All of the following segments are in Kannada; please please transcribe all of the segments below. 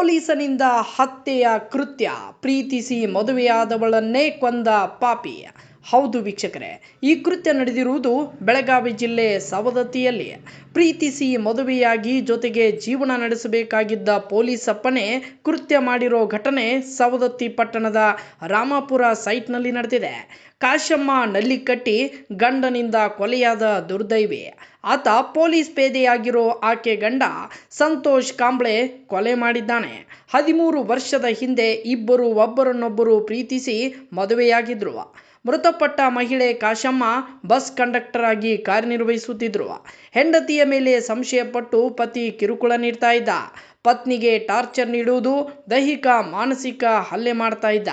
ವಯಸ್ಸನಿಂದ ಹತ್ಯೆಯ ಕೃತ್ಯ. ಪ್ರೀತಿಸಿ ಮದುವೆಯಾದವಳನ್ನೇ ಕೊಂದ ಪಾಪಿ. ಹೌದು ವೀಕ್ಷಕರೇ, ಈ ಕೃತ್ಯ ನಡೆದಿರುವುದು ಬೆಳಗಾವಿ ಜಿಲ್ಲೆ ಸವದತ್ತಿಯಲ್ಲಿ. ಪ್ರೀತಿಸಿ ಮದುವೆಯಾಗಿ ಜೊತೆಗೆ ಜೀವನ ನಡೆಸಬೇಕಾಗಿದ್ದ ಪೊಲೀಸಪ್ಪನೇ ಕೃತ್ಯ ಮಾಡಿರೋ ಘಟನೆ ಸವದತ್ತಿ ಪಟ್ಟಣದ ರಾಮಾಪುರ ಸೈಟ್ನಲ್ಲಿ ನಡೆದಿದೆ. ಕಾಶಮ್ಮ ನಲ್ಲಿ ಕಟ್ಟಿ ಗಂಡನಿಂದ ಕೊಲೆಯಾದ ದುರ್ದೈವಿ. ಆತ ಪೊಲೀಸ್ ಪೇದೆಯಾಗಿರೋ ಆಕೆ ಗಂಡ ಸಂತೋಷ್ ಕಾಂಬ್ಳೆ ಕೊಲೆ ಮಾಡಿದ್ದಾನೆ. ಹದಿಮೂರು ವರ್ಷದ ಹಿಂದೆ ಇಬ್ಬರು ಒಬ್ಬರನ್ನೊಬ್ಬರು ಪ್ರೀತಿಸಿ ಮದುವೆಯಾಗಿದ್ರು. ಮೃತಪಟ್ಟ ಮಹಿಳೆ ಕಾಶಮ್ಮ ಬಸ್ ಕಂಡಕ್ಟರ್ ಆಗಿ ಕಾರ್ಯನಿರ್ವಹಿಸುತ್ತಿದ್ರು. ಹೆಂಡತಿಯ ಮೇಲೆ ಸಂಶಯಪಟ್ಟು ಪತಿ ಕಿರುಕುಳ ನೀಡ್ತಾ ಇದ್ದ. ಪತ್ನಿಗೆ ಟಾರ್ಚರ್ ನೀಡುವುದು ದೈಹಿಕ, ಮಾನಸಿಕ ಹಲ್ಲೆ ಮಾಡ್ತಾ ಇದ್ದ.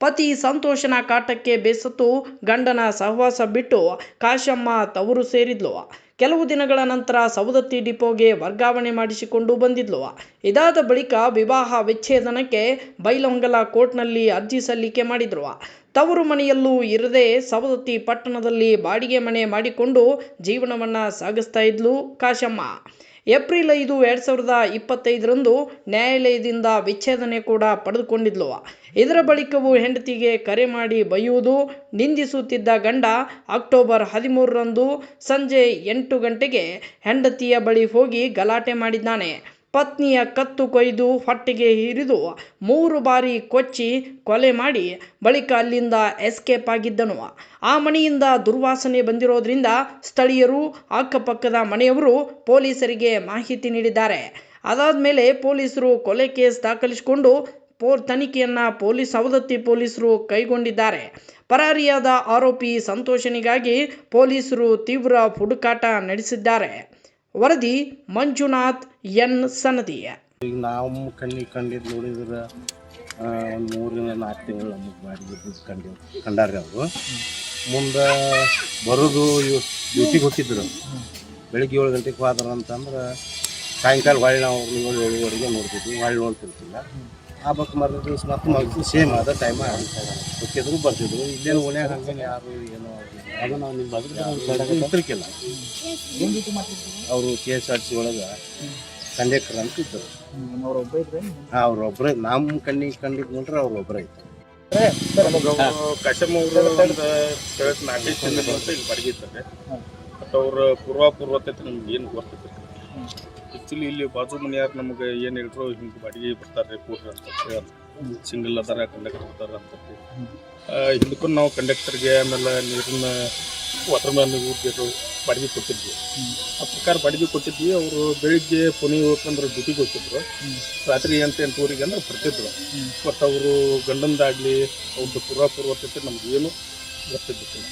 ಪತಿ ಸಂತೋಷನ ಕಾಟಕ್ಕೆ ಬೇಸತ್ತು ಗಂಡನ ಸಹವಾಸ ಬಿಟ್ಟು ಕಾಶಮ್ಮ ತವರು ಸೇರಿದ್ಲು. ಕೆಲವು ದಿನಗಳ ನಂತರ ಸವದತ್ತಿ ಡಿಪೋಗೆ ವರ್ಗಾವಣೆ ಮಾಡಿಸಿಕೊಂಡು ಬಂದಿದ್ಲು. ಇದಾದ ಬಳಿಕ ವಿವಾಹ ವಿಚ್ಛೇದನಕ್ಕೆ ಬೈಲಂಗಲ ಕೋರ್ಟ್ನಲ್ಲಿ ಅರ್ಜಿ ಸಲ್ಲಿಕೆ ಮಾಡಿದ್ರು. ತವರು ಮನೆಯಲ್ಲೂ ಇರದೆ ಸವದತ್ತಿ ಪಟ್ಟಣದಲ್ಲಿ ಬಾಡಿಗೆ ಮನೆ ಮಾಡಿಕೊಂಡು ಜೀವನವನ್ನ ಸಾಗಿಸ್ತಾ ಇದ್ಲು ಕಾಶಮ್ಮ. ಏಪ್ರಿಲ್ ಐದು ಎರಡು ಸಾವಿರದ ಇಪ್ಪತ್ತೈದರಂದು ನ್ಯಾಯಾಲಯದಿಂದ ವಿಚ್ಛೇದನೆ ಕೂಡ ಪಡೆದುಕೊಂಡಿದ್ಲು. ಇದರ ಬಳಿಕವೂ ಹೆಂಡತಿಗೆ ಕರೆ ಮಾಡಿ ಬೈಯುವುದು ನಿಂದಿಸುತ್ತಿದ್ದ ಗಂಡ ಅಕ್ಟೋಬರ್ ಹದಿಮೂರರಂದು ಸಂಜೆ ಎಂಟು ಗಂಟೆಗೆ ಹೆಂಡತಿಯ ಬಳಿ ಹೋಗಿ ಗಲಾಟೆ ಮಾಡಿದ್ದಾನೆ. ಪತ್ನಿಯ ಕತ್ತು ಕೊಯ್ದು ಹೊಟ್ಟೆಗೆ ಇರಿದು ಮೂರು ಬಾರಿ ಕೊಚ್ಚಿ ಕೊಲೆ ಮಾಡಿ ಬಳಿಕ ಅಲ್ಲಿಂದ ಎಸ್ಕೇಪ್ ಆಗಿದ್ದನು. ಆ ಮನೆಯಿಂದ ದುರ್ವಾಸನೆ ಬಂದಿರೋದ್ರಿಂದ ಸ್ಥಳೀಯರು ಅಕ್ಕಪಕ್ಕದ ಮನೆಯವರು ಪೊಲೀಸರಿಗೆ ಮಾಹಿತಿ ನೀಡಿದ್ದಾರೆ. ಅದಾದ ಮೇಲೆ ಪೊಲೀಸರು ಕೊಲೆ ಕೇಸ್ ದಾಖಲಿಸಿಕೊಂಡು ಪೋ ತನಿಖೆಯನ್ನು ಪೊಲೀಸ್ ಸವದತ್ತಿ ಪೊಲೀಸರು ಕೈಗೊಂಡಿದ್ದಾರೆ. ಪರಾರಿಯಾದ ಆರೋಪಿ ಸಂತೋಷನಿಗಾಗಿ ಪೊಲೀಸರು ತೀವ್ರ ಹುಡುಕಾಟ ನಡೆಸಿದ್ದಾರೆ. ವರದಿ ಮಂಜುನಾಥ್ ಎನ್ ಸನದಿಯ. ಈಗ ನಾವು ಕಣ್ಣಿಗೆ ಕಂಡಿದ್ದು ನೋಡಿದ್ರೆ ಒಂದು ಮೂರರಿಂದ ನಾಲ್ಕು ತಿಂಗಳು ನಮಗೆ ಬಾಡಿಗೆ ಕಂಡು ಕಂಡಾರ್ರಿ ಅವರು. ಮುಂದೆ ಬರೋದು ಇವ್ ಡ್ಯೂಟಿಗೆ ಹೋಗಿದ್ರು ಬೆಳಿಗ್ಗೆ ಏಳು ಗಂಟೆಗೆ ಹೋದ್ರ ಅಂತಂದ್ರೆ ಸಾಯಂಕಾಲ ಹೊಳ್ಳಿ ನಾವು ಏಳು ಏಳುವರೆಗೆ ನೋಡ್ತಿದ್ವಿ. ಹೊಳ್ಳಿ ನೋಡ್ತಿರ್ತಿಲ್ಲ. ಆ ಬಕ್ ಮರದ ದಿವಸ ಮತ್ತೆ ಮಗ ಸೇಮ್ ಅದ ಟೈಮ್ ಕೆದ್ರು ಬರ್ತಿದ್ರು ಇಲ್ಲೇನು ಓಣ್ಯಾಗ ಹಂಗೆ ಯಾರು ಏನೋ ಅದು ನಾವು ನಿಮ್ಮ ಗೊತ್ತಿರ್ಕಿಲ್ಲ ಅವರು K S R T C ಒಳಗೆ ಕಂಡಕ್ಟರ್ ಅಂತ ಇದ್ದರು. ಅವ್ರೊಬ್ಬರೇ ನಮ್ಮ ಕಣ್ಣಿಗೆ ಕಂಡಿದ್ದು ನೋಡ್ರೆ ಅವ್ರೊಬ್ಬರೇ ಇತ್ತು ಕಶಮ್ ಅವರು ನಾಲ್ಕೈದು ಇಲ್ಲಿ ಬಟ್ ಅವ್ರ ಪೂರ್ವ ಪೂರ್ವತೆ ನಮ್ಗೆ ಏನು ಗೊತ್ತೈತೆ ಆ್ಯಕ್ಚುಲಿ ಇಲ್ಲಿ ಬಾಜು ಮನೆಯಾರು ನಮಗೆ ಏನು ಹೇಳಿದ್ರು, ಹಿಂಗೆ ಬಾಡಿಗೆ ಬರ್ತಾರೆ, ಕೂಡ್ರಿ ಅಂತ ಸಿಂಗಲ್ ಅದಾರ ಕಂಡಕ್ಟರ್ ಬರ್ತಾರ ಅಂತ ಹಿಂದಕ್ಕೂ ನಾವು ಕಂಡಕ್ಟರ್ಗೆ ಆಮೇಲೆ ನೀರಿನ ವಾಟರ್ ಮ್ಯಾನ್ ಊರಿಗೆ ಬಾಡಿಗೆ ಕೊಟ್ಟಿದ್ವಿ. ಆ ಪ್ರಕಾರ ಬಾಡಿಗೆ ಕೊಟ್ಟಿದ್ವಿ, ಅವರು ಬೆಳಿಗ್ಗೆ ಪುನಿ ಹೋಗ್ತಂದ್ರೆ ಡ್ಯೂಟಿಗೆ ಹೋಗ್ತಿದ್ರು. ರಾತ್ರಿ ಎಂಟು ಊರಿಗೆ ಅಂದ್ರೆ ಬರ್ತಿದ್ರು. ಬಟ್ ಅವರು ಗಂಡಂದಾಗಲಿ ಅವ್ರದ್ದು ಪೂರ್ವ ಪೂರ್ವತೆ ನಮ್ಗೆ ಏನು ಗೊತ್ತಿದ್ದಿಲ್ಲ.